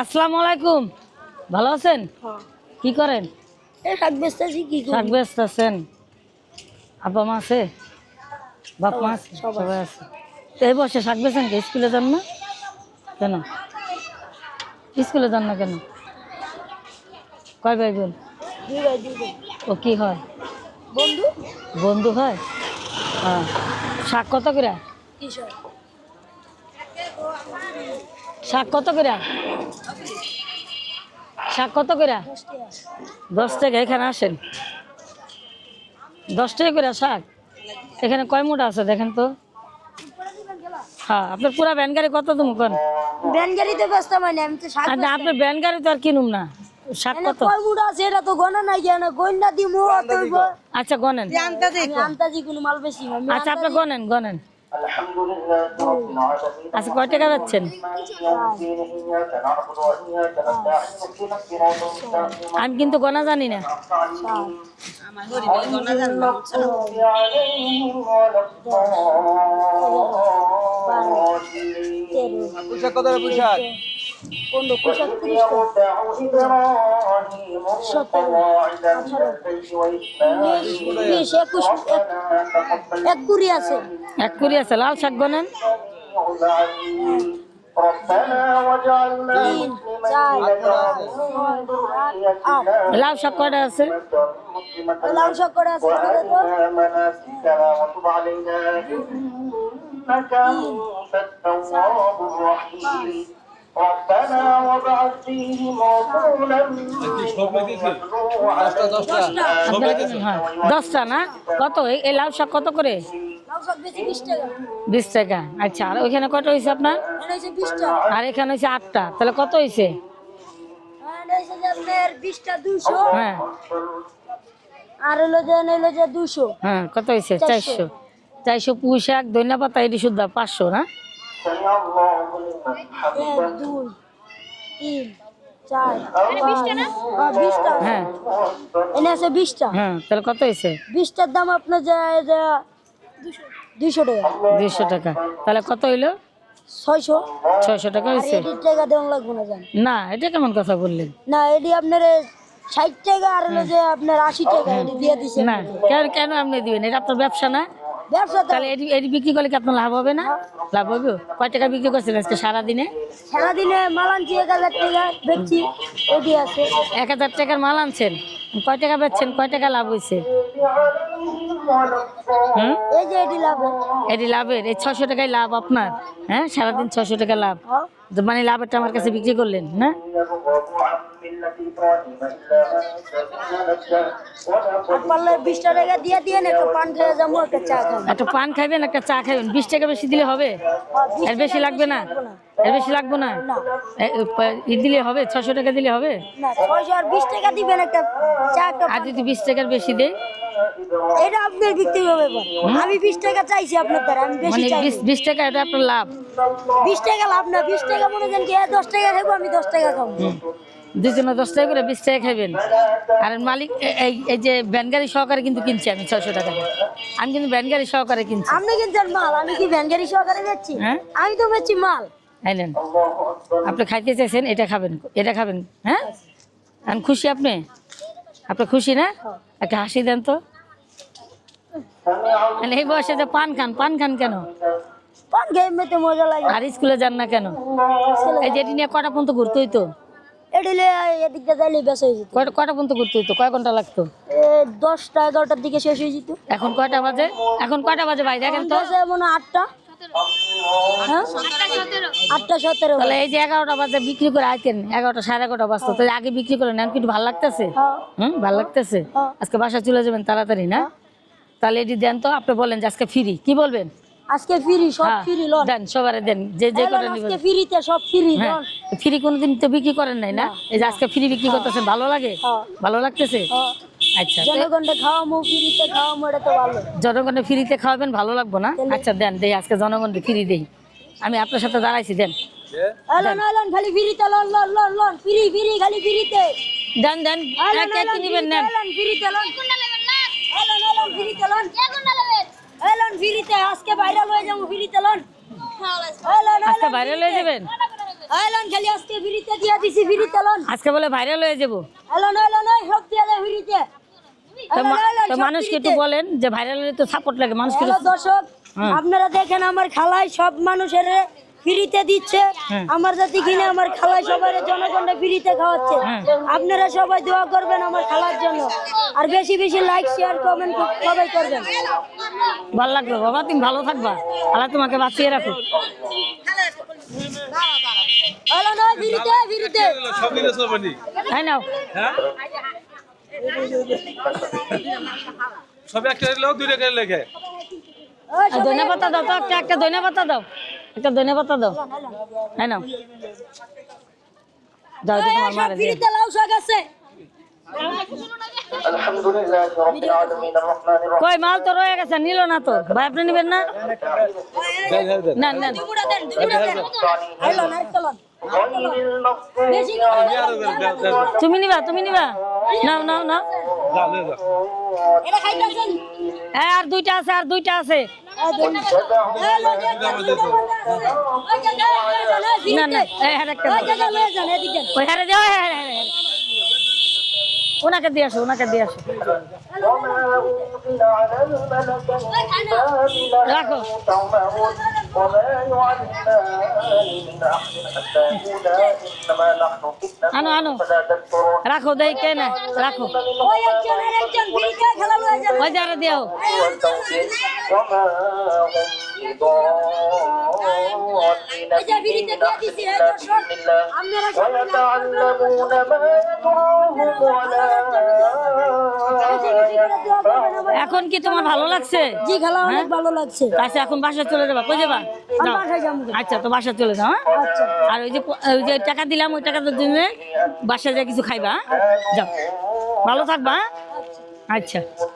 আসসালামু আলাইকুম। ভালো আছেন? কি করেন? শাক বেচতেছি কি শাক ব্যস্ত আছেন আব্বা মা আছে? বাপ মা আছে? সবাই। আছে। তো এই বসে শাক বেছেন কে? স্কুলে যান না? কেন? স্কুলে যান না কেন? কয় ভাই বোন। ও কি হয়? বন্ধু। বন্ধু হয়? হ্যাঁ শাক কত করে? শাক কত করে? শাক কত করে? দশ টাকা এখানে আসেন। দশ টাকা করে শাক? এখানে কয় মোটা আছে দেখেন তো? হ্যাঁ আপনার পুরা ভ্যান গাড়ি কত তুমি কোন? ভ্যান গাড়িতে ব্যস্ত মানে আমি তো শাক আর না, আপনার ভ্যান গাড়ি তো আর কিনুম না। শাক কত? কয় মুড়া আছে এটা তো গণনা নাই কেন? গন্ডা দিমু আচ্ছা গনেন আন্তাজি কোনো মাল বেশি। আচ্ছা আপনি গনেন গনেন আচ্ছা কয় টাকা যাচ্ছেন? আমি কিন্তু গনা জানি না। পোশাক কত পোশাক পনেরো পোশাক তিরিশ বিশ একুশ এক- এক কুড়ি আছে। এক কুড়ি আছে লাল শাক গনেন লাল শাক কয়টা আছে? লাল শাক করে আছে? ربنا وابعث فيهم رسولا দশটা দশটা আপনার হ্যাঁ দশটা না কত এই- এই লাল শাক কত করে লাল শাক বেশি বিশ টাকা বিশ টাকা আচ্ছা আর ওইখানে কত হয়েছে আপনার এটা হচ্ছে বিশ টাকা আর এখানে হয়েছে আটটা তাহলে কত হয়েছে আর এটা হচ্ছে যে আপনার বিশটা দুশো হ্যাঁ আর হলো যে হলো যে দুশো হ্যাঁ কত হয়েছে চারশো। চারশো চারশো পুঁই শাক ধনিয়া পাতা এটি শুদ্ধ পাঁচশো না এক দুই তিন চার পাঁচ হ্যাঁ বিশটা হ্যাঁ এনে আছে বিশটা হ্যাঁ তাহলে কত হয়েছে? বিশটার দাম আপনার দুশো টাকা। দুইশো টাকা। তাহলে কত হইল? ছয়শো। ছয়শো টাকা হয়েছে? টাকা দেওয়া লাগবে না জান। না এটা কেমন কথা বললেন? না এটি আপনার ষাট টাকা আর হলো যে আপনার আশি টাকা এটি দিয়ে না কেন আপনি দিবেন? এটা আপনার ব্যবসা না? তাহলে এটি এটি বিক্রি করলে কি আপনার লাভ হবে না? লাভ হবে? কয় টাকা বিক্রি করছেন আজকে সারাদিনে? সারাদিনে মাল আনছি এক হাজার টাকা বেচছি এটি আছে। এক হাজার টাকার মাল আনছেন? কয় টাকা বেচছেন? কয় টাকা লাভ হয়েছে? এই যে এটি লাভ এটি লাভের? এই ছশো টাকায় লাভ আপনার হ্যাঁ? সারাদিন ছশো টাকা লাভ। হ্যাঁ। মানে লাভেরটা আমার কাছে বিক্রি করলেন না? পারলে বিশটা টাকা দিয়ে দিয়ে না একটা পান খেয়ে যাব একটা চা খাব। একটা পান খাইবেন একটা চা খাইবেন। বিশ টাকা বেশি দিলে হবে? এর বেশি লাগবে না? এর বেশি লাগবে না? ই দিলে হবে? ছশো টাকা দিলে হবে? না ছয়শো আর বিশ টাকা দিবেন একটা চা আর যদি বিশ টাকার বেশি দেয়? এটা আপনার বিক্রি হবে আমি বিশ টাকা চাইছি আপনার দ্বারা আমি বেশি মানে চাই বিশ টাকা এটা আপনার লাভ। বিশ টাকা লাভ না বিশ টাকা মনে করেন কি দশ টাকা খাব আমি দশ টাকা খাব। দুজনে দশ টাকা করে বিশ টাকা খাইবেন। আর মালিক এই এই যে ভ্যান গাড়ি সহকারে কিন্তু কিনছি আমি ছয়শো টাকা আমি কিন্তু ভ্যান গাড়ি সহকারে কিনছি। আপনি কিনছেন মাল আমি কি ভ্যান গাড়ি সহকারে যাচ্ছি? হ্যাঁ? আমি তো বেচছি মাল। আইলেন আপনি খাইতে চাইছেন এটা খাবেন এটা খাবেন হ্যাঁ? আমি খুশি আপনি? আপনি খুশি না? একটা হাসি দেন তো। মানে এই বয়সে যে পান খান পান খান কেন? পান খেয়ে মজা লাগে। আর স্কুলে যান না কেন? এই যে এটি নিয়ে কটা পর্যন্ত ঘুরতে হইতো? এডিলে এদিকটা যাইলে বেশ হয়ে যেত। কয়টা কটা পর্যন্ত ঘুরতে কয় ঘণ্টা লাগতো? দশটা এগারোটার দিকে শেষ হয়ে যেত। এখন কয়টা বাজে? এখন কয়টা বাজে ভাই? দেখেন তো। মনে আটটা। হ্যাঁ? আটটা সতেরো। তাহলে এই যে এগারোটা বাজে বিক্রি করে আইতেন। এগারোটা সাড়ে এগারোটা বাজতো। তাহলে আগে বিক্রি করে নেন কিন্তু ভালো লাগতেছে? হ্যাঁ। হুম? ভালো লাগতেছে? হ্যাঁ। আজকে বাসায় চলে যাবেন তাড়াতাড়ি না? তাহলে এটি দেন তো। আপনি বলেন যে আজকে ফ্রি। কি বলবেন? আজকে ফ্রি সব হ্যাঁ, ফ্রি লন দেন সবারে দেন যে যে করে নিবেন আজকে ফ্রিতে সব ফ্রি হ্যাঁ লন ফ্রি কোনোদিন তো বিক্রি করেন নাই না? এই যে আজকে ফ্রি বিক্রি করতেছেন ভালো লাগে? হ্যাঁ। ভালো লাগতেছে? হ্যাঁ। আচ্ছা জনগণকে খাওয়ামো ফ্রিতে খাওয়ামো এটা তো ভালো। জনগণের ফ্রিতে খাওয়াবেন ভালো লাগবো না? আচ্ছা দেন দেই আজকে জনগণকে ফ্রি দেই। আমি আপনার সাথে দাঁড়াইছি দেন। এলন এলন খালি ফ্রিতে লন লন লন লন ফ্রি ফ্রি খালি ফ্রিতে। দেন দেন এক এলন নিবেন ফ্রিতে নেন। ফ্রিতে লন এলন এলন ফ্রিতে লন এলন ফ্রিতে আজকে ভাইরাল হয়ে যাব ফ্রিতে লন। আজকে ভাইরাল হয়ে যাবেন? এলন খালি আজকে ফ্রিতে দিয়ে দিছি ফ্রিতে লন। আজকে বলে ভাইরাল হয়ে যাব। এলন এলন এই শক্তি আলে ফ্রিতে তো মানুষকে একটু বলেন যে ভাইরাল হলে তো সাপোর্ট লাগে মানুষকে দর্শক হ্যাঁ। আপনারা দেখেন আমার খালায় সব মানুষের ফ্রিতে দিচ্ছে হ্যাঁ। আমার জাতি কিনে আমার খালায় সবাই জনগণকে ফ্রিতে খাওয়াচ্ছে। হ্যাঁ। আপনারা সবাই দোয়া করবেন আমার খালার জন্য। আর বেশি বেশি লাইক শেয়ার কমেন্ট সবাই করবেন। ভালো লাগল। বাবা তুমি ভালো থাকবা। আল্লাহ তোমাকে বাঁচিয়ে রাখো হ্যালো না ফ্রিতে ফ্রিতে। তাই নাও। সব একটা লোক লেখে। ওই আর ধনে পাতা দাও তো একটা একটা ধনে পাতা দাও। একটা ধনে পাতা দাও। হ্যাঁ না যাও তো তোমার মারে দিই কই মাল তো রয়ে গেছে নিল না তো। ভাই আপনি নেবেন না? না না তুমি নিবা তুমি নিবা। নাও নাও নাও। হ্যাঁ আর দুইটা আছে আর দুইটা আছে ওনাকে দিয়ে আসো ওনাকে দিয়ে আসো রাখো تعمرون وما يعلمان من أحد حتى يقولا إنما نحن فتنة আনো আনো فلا تكفرون রাখো দেই কে না রাখো ওই একজনের একজন ফ্রিতে খেলা লয়ে যাবে ওই যারা দিও والتوفيق وما هم بضارين ওই যে به ফ্রিতে من দিয়ে أحد দিছি এই إلا দর্শক بإذن الله আপনারা সবাই ويتعلمون ما يضرهم ولا ينفعهم এখন কি তোমার ভালো লাগছে জি খেলা অনেক ভালো লাগছে আচ্ছা এখন বাসা চলে যাবা কই যাবা যাও। বাসায় যাবো। আচ্ছা তো বাসা চলে যাও হ্যাঁ? আর ওই যে ওই যে টাকা দিলাম ওই টাকাটার জন্য বাসায় যা কিছু খাইবা হ্যাঁ? যাও। ভালো থাকবা হ্যাঁ? আচ্ছা।, আচ্ছা।